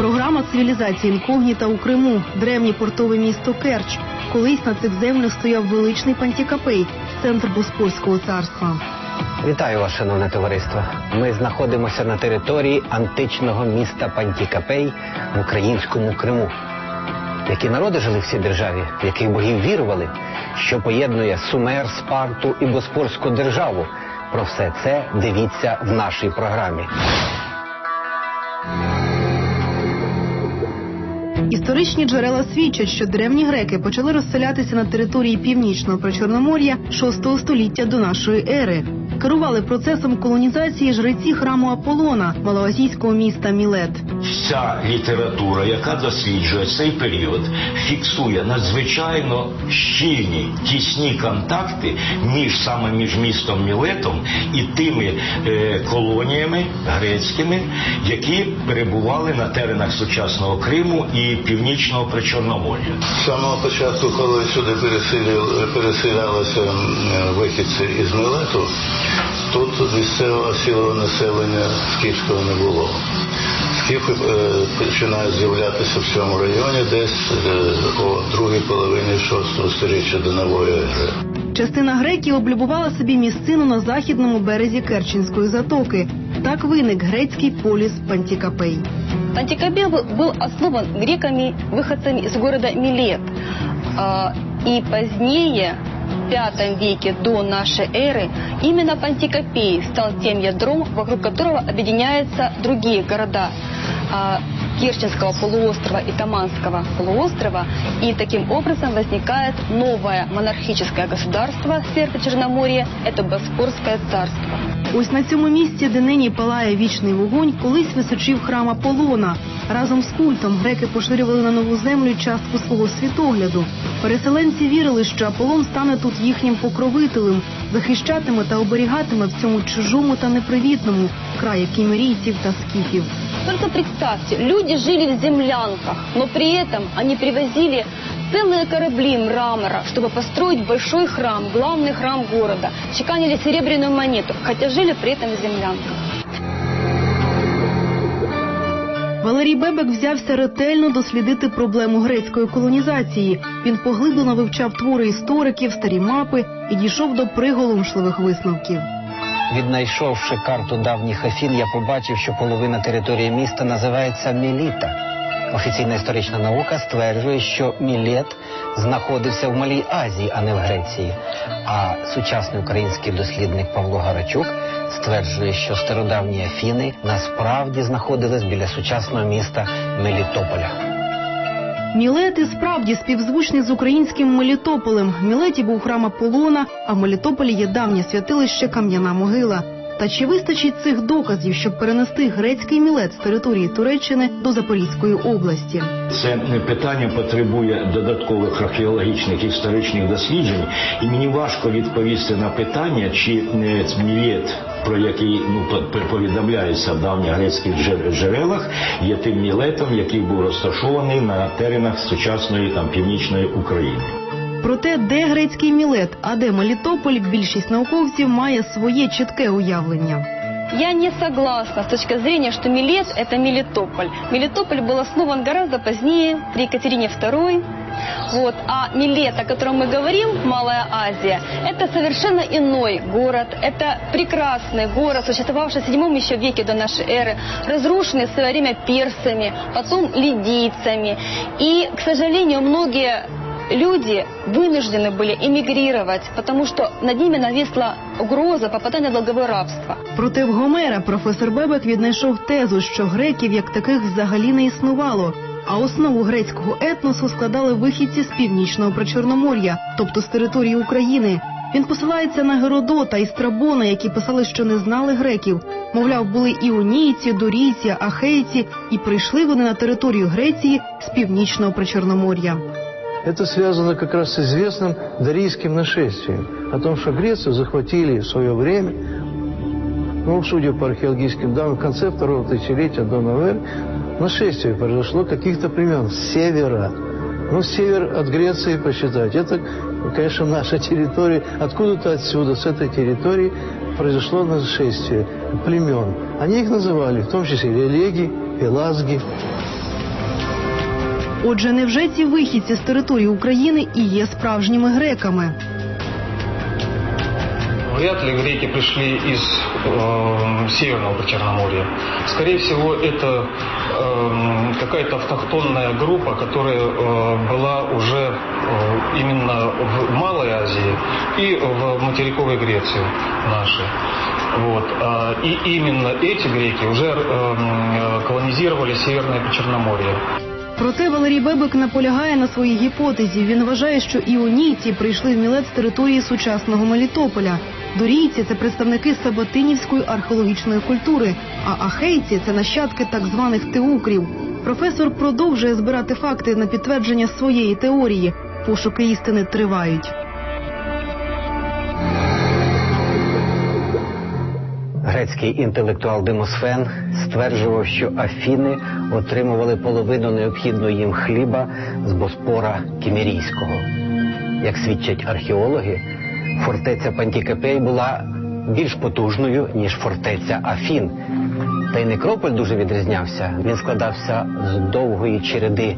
Програма цивілізації інкогніта у Криму, древнє портове місто Керч. Колись на цих землях стояв величний Пантікапей, центр Боспорського царства. Вітаю вас, шановне товариство. Ми знаходимося на території античного міста Пантікапей в українському Криму. Які народи жили в цій державі, в яких богів вірували, що поєднує Сумер, Спарту і Боспорську державу. Про все це дивіться в нашій програмі. Історичні джерела свідчать, що древні греки почали розселятися на території північного причорномор'я 6 століття до нашої ери. Керували процесом колонізації жреці храму Аполлона малоазійського міста Мілет. Вся література, яка досліджує цей період, фіксує надзвичайно щільні тісні контакти між саме між містом Мілетом і тими е, колоніями грецькими, які перебували на теренах сучасного Криму і північного Причорномор'я. З самого початку, коли сюди переселялися вихідці із Милету, тут місцевого сілого населення скіфського не було. Скіфи е, починають з'являтися в цьому районі десь е, о другій половині шостого сторіччя до нової ери. Частина греків облюбувала собі місцину на західному березі Керченської затоки. Так виник грецький поліс Пантікапей. Антикобел был был основан греками-выходцами из города Милет. А, И позднее, в V веке до нашей эры, именно Пантикопей стал тем ядром, вокруг которого объединяются другие города а, Керченского полуострова и Таманского полуострова. И таким образом возникает новое монархическое государство в Черноморье, это Боспорское царство. Ось на цьому місці, де нині палає вічний вогонь, колись височив храм Аполлона. Разом з культом греки поширювали на нову землю частку свого світогляду. Переселенці вірили, що Аполлон стане тут їхнім покровителем, захищатиме та оберігатиме в цьому чужому та непривітному краї кімерійців та скіфів. Только представьте, люди жили в землянках, но при этом они привозили целые корабли мрамора, чтобы построить большой храм, главный храм города. Чеканили серебряную монету, хотя жили при этом в землянках. Валерій Бебек взявся ретельно дослідити проблему грецької колонізації. Він поглиблено вивчав твори істориків, старі мапи і дійшов до приголомшливих висновків. Віднайшовши карту давніх Афін, я побачив, що половина території міста називається Міліта. Офіційна історична наука стверджує, що Мілет знаходився в Малій Азії, а не в Греції. А сучасний український дослідник Павло Гарачук стверджує, що стародавні Афіни насправді знаходились біля сучасного міста Мелітополя. Мілет і справді співзвучний з українським Мелітополем. В Мілеті був храм Аполлона, а в Мелітополі є давнє святилище Кам'яна могила. Та чи вистачить цих доказів, щоб перенести грецький мілет з території Туреччини до Запорізької області? Це питання потребує додаткових археологічних історичних досліджень, і мені важко відповісти на питання, чи е, Мілет, про який ну по- повідомляється в давньогрецьких джер- джерелах, є тим мілетом, який був розташований на теренах сучасної там північної України. Проте, де грецький мілет, а де Мелітополь, більшість науковців має своє чітке уявлення. Я не согласна с точки зрения, что Милет – это Мелитополь. Мелитополь был основан гораздо позднее, при Екатерине II. Вот. А Милет, о котором мы говорим, Малая Азия, это совершенно иной город. Это прекрасный город, существовавший в седьмом еще веке до нашей эры, разрушенный в свое время персами, потом лидийцами. И, к сожалению, многие люди вынуждены были эмигрировать, потому что над ними нависла угроза попадания в долговое рабство. Проте в Гомера професор Бебек віднайшов тезу, що греків як таких взагалі не існувало. А основу грецького етносу складали вихідці з північного причорномор'я, тобто з території України. Він посилається на Геродота і Страбона, які писали, що не знали греків. Мовляв, були іонійці, дорійці, ахейці, і прийшли вони на територію Греції з північного причорномор'я. Это связано как раз с известным дарийским нашествием. О том, что Грецию захватили в свое время, ну, судя по археологическим данным, в конце второго тысячелетия до эры, нашествие произошло каких-то племен с севера. Ну, север от Греции посчитать, это, конечно, наша территория. Откуда-то отсюда, с этой территории, произошло нашествие племен. Они их называли, в том числе релеги, пелазги. Отже, невже ці вихідці з території України і є справжніми греками? Вряд ли греки пришли из э, Северного Причерноморья. Скорее всего, это э, какая-то автохтонная группа, которая э, была уже э, именно в Малой Азии и в материковой Греции нашей. Вот. А, И именно эти греки уже э, м, колонизировали Северное Причерноморье. Проте Валерій Бебек наполягає на своїй гіпотезі. Він вважає, що іонійці прийшли в Мілет з території сучасного Мелітополя. Дорійці це представники саботинівської археологічної культури, а ахейці це нащадки так званих теукрів. Професор продовжує збирати факти на підтвердження своєї теорії. Пошуки істини тривають. Грецький інтелектуал Демосфен стверджував, що Афіни отримували половину необхідного їм хліба з Боспора Кімерійського. Як свідчать археологи, фортеця Пантікапей була більш потужною, ніж фортеця Афін. Та й некрополь дуже відрізнявся. Він складався з довгої череди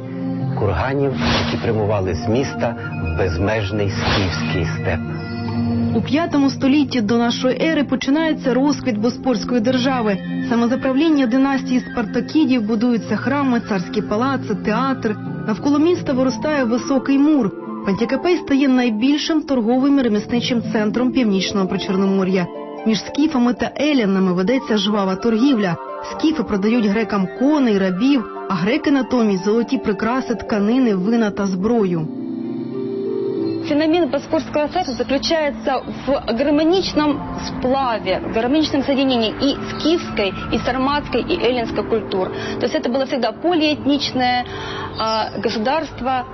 курганів, які прямували з міста в безмежний скіфський степ. У п'ятому столітті до нашої ери починається розквіт Боспорської держави. Саме за правління династії Спартакідів будуються храми, царські палаци, театр. Навколо міста виростає високий мур. Пантікапей стає найбільшим торговим і ремісничим центром північного причорномор'я. Між скіфами та елянами ведеться жвава торгівля. Скіфи продають грекам коней, рабів, а греки натомість золоті прикраси, тканини, вина та зброю. Феномен Боспорского царства заключается в гармоничном сплаве, в гармоничном соединении и скифской, и сарматской, и эллинской культур. То есть это было всегда полиэтничное а, государство,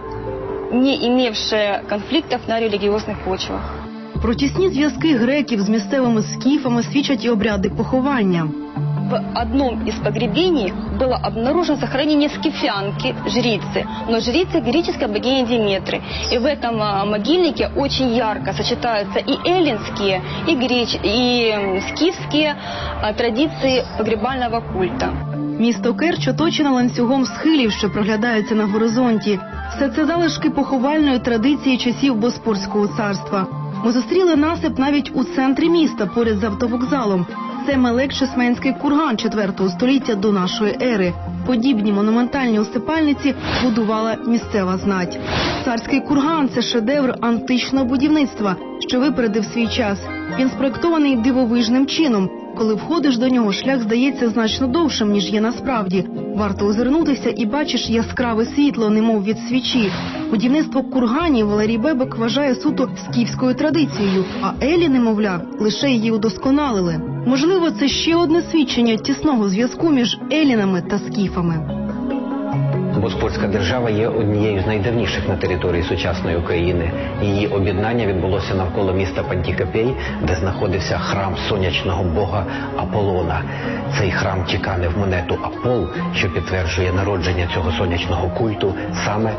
не имевшее конфликтов на религиозных почвах. Про тісні зв'язки греків з місцевими скіфами свідчать і обряди поховання. В одном из погребений было обнаружено захоронение скифянки, жрицы, но жрицы греческой богини Диметры. И в этом а, могильнике очень ярко сочетаются и эллинские, и, греч... и м, скифские а, традиции погребального культа. Місто Керч оточено ланцюгом схилів, що проглядаються на горизонті. Все це залишки поховальної традиції часів Боспорського царства. Ми зустріли насип навіть у центрі міста, поряд з автовокзалом. Це Мелек-Шесменський курган 4 століття до нашої ери. Подібні монументальні усипальниці будувала місцева знать. Царський курган це шедевр античного будівництва, що випередив свій час. Він спроектований дивовижним чином. Коли входиш до нього, шлях здається значно довшим, ніж є насправді. Варто озирнутися і бачиш яскраве світло, немов від свічі. Будівництво курганів Валерій Бебек вважає суто скіфською традицією, а Елі, немовля, лише її удосконалили. Можливо, це ще одне свідчення тісного зв'язку між елінами та скіфами. Боспорська держава є однією з найдавніших на території сучасної України. Її об'єднання відбулося навколо міста Пантікапей, де знаходився храм сонячного бога Аполлона. Цей храм чеканив монету Апол, що підтверджує народження цього сонячного культу саме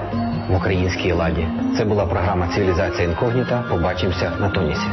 в українській ладі. Це була програма Цивілізація інкогніта. Побачимося на тонісі.